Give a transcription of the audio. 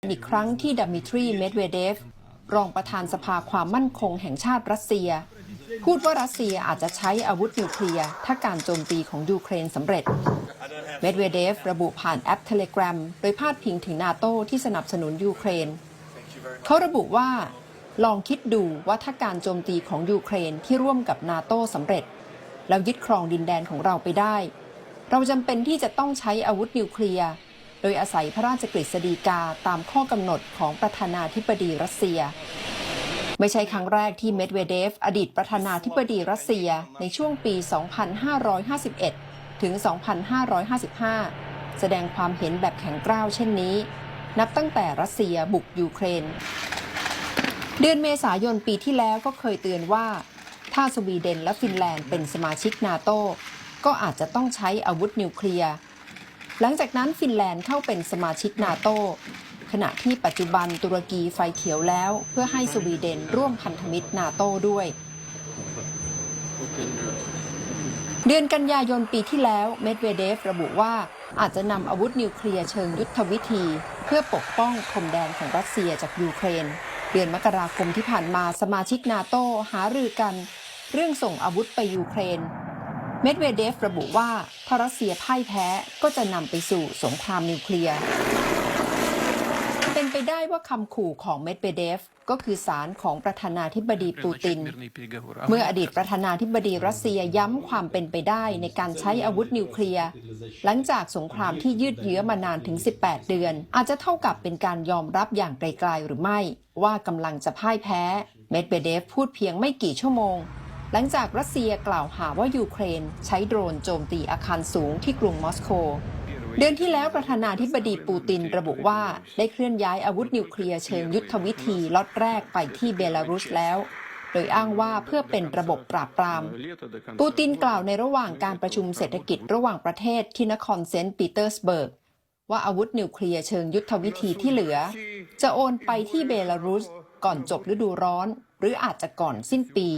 อีกครั้งที่ดามิทรี เมดเวเดฟ รองประธานสภาความมั่นคงแห่งชาติรัสเซีย พูดว่ารัสเซียอาจจะใช้อาวุธนิวเคลียร์ถ้าการโจมตีของยูเครนสำเร็จ เมดเวเดฟ ระบุผ่านแอป Telegram โดยพาดพิงถึงนาโต้ที่สนับสนุนยูเครน เขาระบุว่า ลองคิดดูว่าถ้าการโจมตีของยูเครนที่ร่วมกับนาโต้สำเร็จ แล้วยึดครองดินแดนของเราไปได้ เราจำเป็นที่จะต้องใช้อาวุธนิวเคลียร์ โดยอาศัยพระราชกฤษฎีกาตามข้อกำหนดของประธานาธิบดีรัสเซีย ไม่ใช่ครั้งแรกที่เมดเวเดฟ อดีตประธานาธิบดีรัสเซียในช่วงปี 2551 ถึง 2555 แสดงความเห็นแบบแข็งกร้าวเช่นนี้ นับตั้งแต่รัสเซียบุกยูเครน เดือนเมษายนปีที่แล้วก็เคยเตือนว่า ถ้าสวีเดนและฟินแลนด์เป็นสมาชิกนาโตก็อาจจะต้องใช้อาวุธนิวเคลียร์ หลังจากนั้นฟินแลนด์เข้าเป็นสมาชิกนาโตขณะที่ปัจจุบันตุรกีไฟเขียวแล้ว เพื่อให้สวีเดนร่วมพันธมิตรนาโตด้วย เดือนกันยายนปีที่แล้วเมดเวเดฟระบุว่าอาจจะนำอาวุธนิวเคลียร์เชิงยุทธวิธี เพื่อปกป้องพรมแดนของรัสเซียจากยูเครน เดือนมกราคมที่ผ่านมาสมาชิกนาโตหารือกัน เรื่องส่งอาวุธไปยูเครน เมดเวเดฟระบุว่าถ้ารัสเซียพ่ายแพ้ก็จะนำไปสู่สงครามนิวเคลียร์ เป็นไปได้ว่าคำขู่ของเมดเวเดฟก็คือสารของประธานาธิบดีปูติน เมื่ออดีตประธานาธิบดีรัสเซียย้ำความเป็นไปได้ในการใช้อาวุธนิวเคลียร์ หลังจากสงครามที่ยืดเยื้อมานานถึง 18 เดือน อาจจะเท่ากับเป็นการยอมรับอย่างไกลๆหรือไม่ ว่ากำลังจะพ่ายแพ้ เมดเวเดฟพูดเพียงไม่กี่ชั่วโมง หลังจากรัสเซียกล่าวหาว่ายูเครน ใช้โดรนโจมตีอาคารสูงที่กรุงมอสโก เดือนที่แล้วประธานาธิบดีปูตินระบุว่าได้เคลื่อนย้ายอาวุธนิวเคลียร์เชิงยุทธวิธีล็อตแรกไปที่เบลารุสแล้ว โดยอ้างว่าเพื่อเป็นระบบปราบปราม ปูตินกล่าวในระหว่างการประชุมเศรษฐกิจระหว่างประเทศที่นครเซนต์ปีเตอร์สเบิร์กว่าอาวุธนิวเคลียร์เชิงยุทธวิธีที่เหลือ จะโอนไปที่เบลารุสก่อนจบฤดูร้อน หรืออาจจะก่อนสิ้นปี